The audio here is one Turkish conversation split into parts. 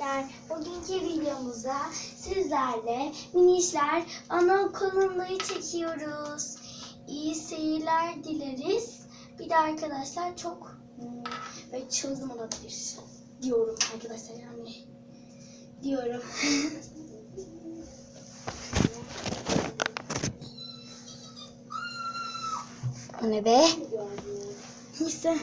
arkadaşlar. Bugünkü videomuzda sizlerle minişler anaokulundayı çekiyoruz. İyi seyirler dileriz. Bir de arkadaşlar çok hmm, ve çılgın olabilir diyorum arkadaşlar yani diyorum. o ne be? Neyse.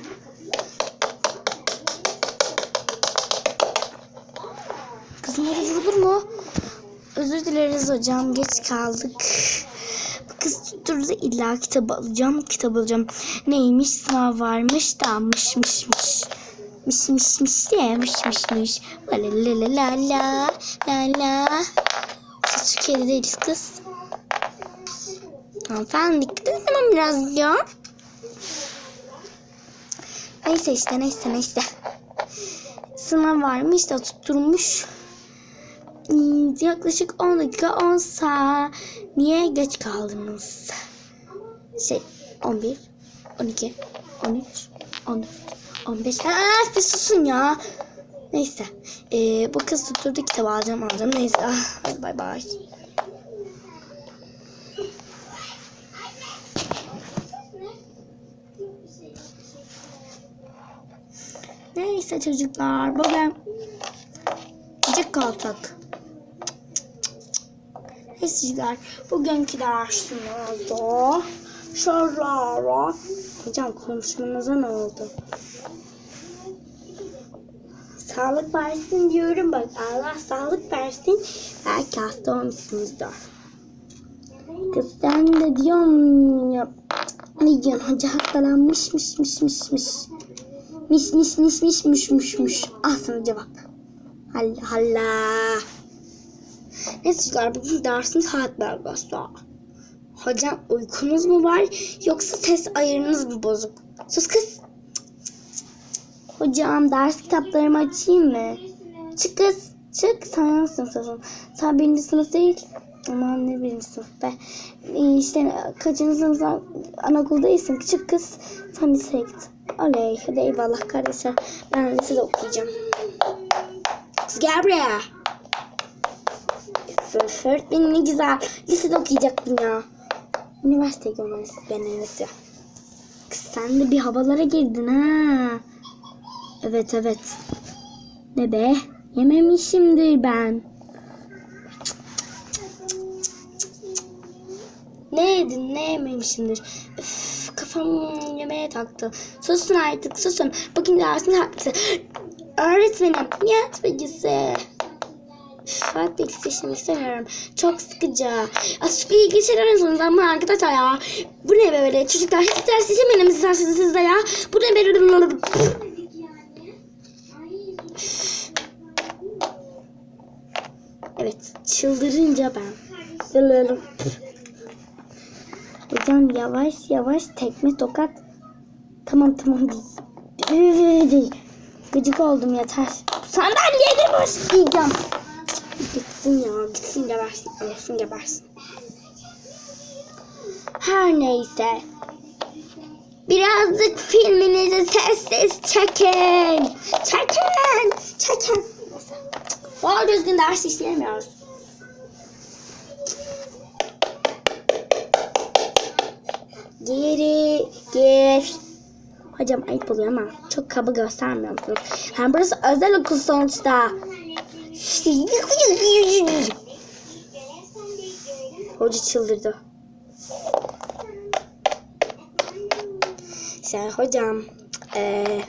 Öyle vurulur mu? Özür dileriz hocam. Geç kaldık. Kız tutturdu illa kitap alacağım. Kitap alacağım. Neymiş sınav varmış da mış mış mış. Mış mış mış diye mış mış mış. La la la la la la la. Türkiye'de değiliz kız. Hanımefendi dikkat edin biraz ya. Neyse işte neyse neyse. Sınav varmış da tutturmuş. Hmm, Yaklaşık 10 dakika 10 saniye geç kaldınız. Şey 11, 12, 13, 14, 15. Ha, bir susun ya. Neyse. Ee, bu kız tutturdu kitabı alacağım alacağım. Neyse. Ah, hadi bay bay. Neyse çocuklar. Bugün Cık koltuk. Neyse çocuklar. Bugünkü dersimizde şarara. Hocam konuşmanıza ne oldu? Sağlık versin diyorum bak. Allah sağlık versin. Belki hasta olmuşsunuzdur. Kız sen de diyorum ya. Ne diyorsun? Hoca hastalanmışmış mış mış mış. Miş miş miş miş miş miş miş. Al sana cevap. Allah Allah. Neyse çocuklar bugün dersim saat belgası. Hocam uykunuz mu var yoksa ses ayarınız mı bozuk? Sus kız. Hocam ders kitaplarımı açayım mı? Çık kız. Çık. Sen yanlış sınıftasın. Sen birinci sınıf değil. Aman ne birinci sınıf be. Ee, işte kaçıncı sınıfta anaokuldayısın. Çık kız. Sen liseye git. Oley. Hadi eyvallah kardeşler. Ben lisede okuyacağım. Kız gel. Öf, öğretmenim ne güzel. Lisede okuyacaktım ya. Üniversiteye göndersin ben neyse. Kız sen de bir havalara girdin ha. Evet evet. Ne be? Yememişimdir ben. Ne yedin ne yememişimdir. Üf, kafam yemeğe taktı. Susun artık susun. Bugün dersin hakkı. Öğretmenim yat bilgisi. Bilgisi işlemek istemiyorum. Çok sıkıcı. Aşkı ilgi şeyler arasında ama arkadaşlar ya. Bu ne böyle çocuklar hiç ders işlemeyin mi sizler sizde ya. Bu ne böyle. Evet çıldırınca ben. Hocam yavaş yavaş tekme tokat. Tamam tamam değil. Gıcık oldum yeter. Sandalyeye de başlayacağım. Gitsin ya gitsin gebersin. Ölsün gebersin. Her neyse. Birazcık filminizi sessiz çekin. Çekin. Çekin. Doğru düzgün ders işleyemiyoruz. Geri gir. Hocam ayıp oluyor ama çok kaba göstermiyor musunuz? Hem burası özel okul sonuçta. Hoca çıldırdı. Sen hocam. Ee,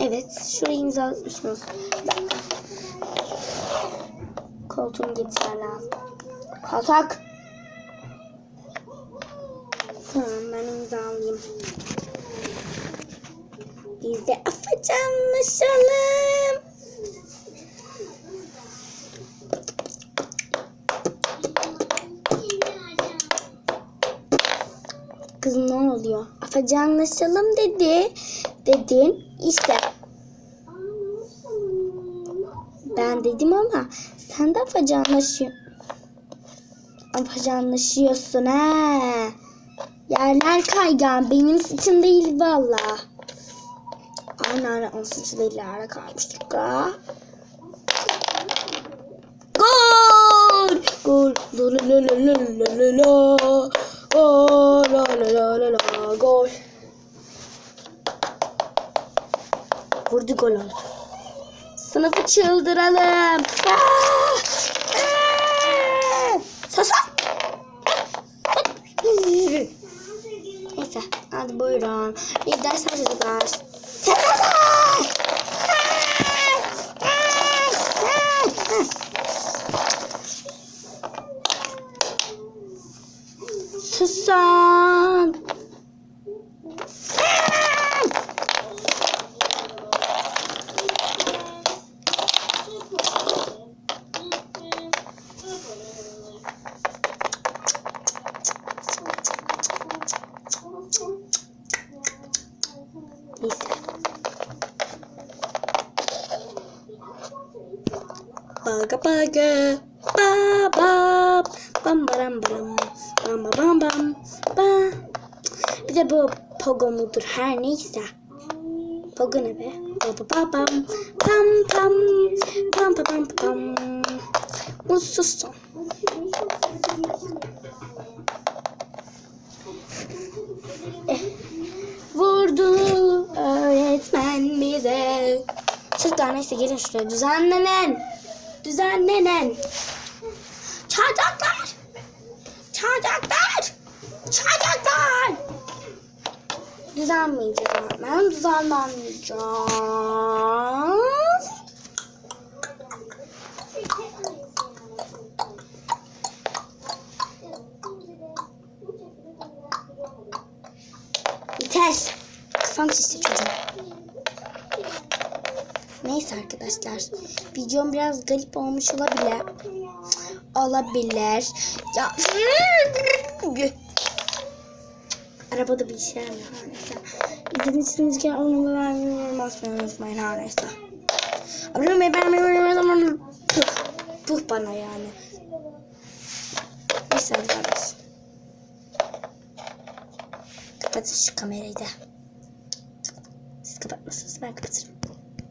evet şurayı imzalatmışsınız. Bir dakika. Koltuğumu getirmem lazım. Koltuk. Tamam ben imzalayayım. Biz de afacanlaşalım. kafaca anlaşalım dedi. Dedim işte ben dedim ama sen de afaca anlaşıyor. Afaca anlaşıyorsun he. Yerler kaygan benim suçum değil valla. Aynen aynen onun suçu değil ara kalmıştık ha. Gol! Gol! La Oh, la la la la. Gol. Vurdu gol oldu. Sınıfı çıldıralım. Ah! Ah! Sus. Neyse hadi buyurun. İyi dersler çocuklar. Susan. Baga baga ba ba bam baram baram bam ba bam bam ba. Bir de bu pogo mudur her neyse. Pogo ne be? Ba ba ba bam pam pam pam pam pam pam. Mutsuzsun. Eh, vurdu öğretmen bize. Çocuklar neyse gelin şuraya düzenlenen. Düzenlenen. Çocuklar. Çocuklar. Çocuklar. Düzenmeyeceğiz hemen. Düzenlenmeyeceğiz. Yeter. Kafam şişti çocuğum. Neyse arkadaşlar. Videom biraz garip olmuş olabilir. Olabilir. Ya. Arabada bir şey var. Her neyse. İzlediğiniz için için olmalı vermeyi basmayı unutmayın. Her neyse. Abone olmayı beğenmeyi unutmayın. Puh. Puh bana yani. Hadi bay bay. Kapatın şu kamerayı da. Siz kapatmazsınız ben kapatırım.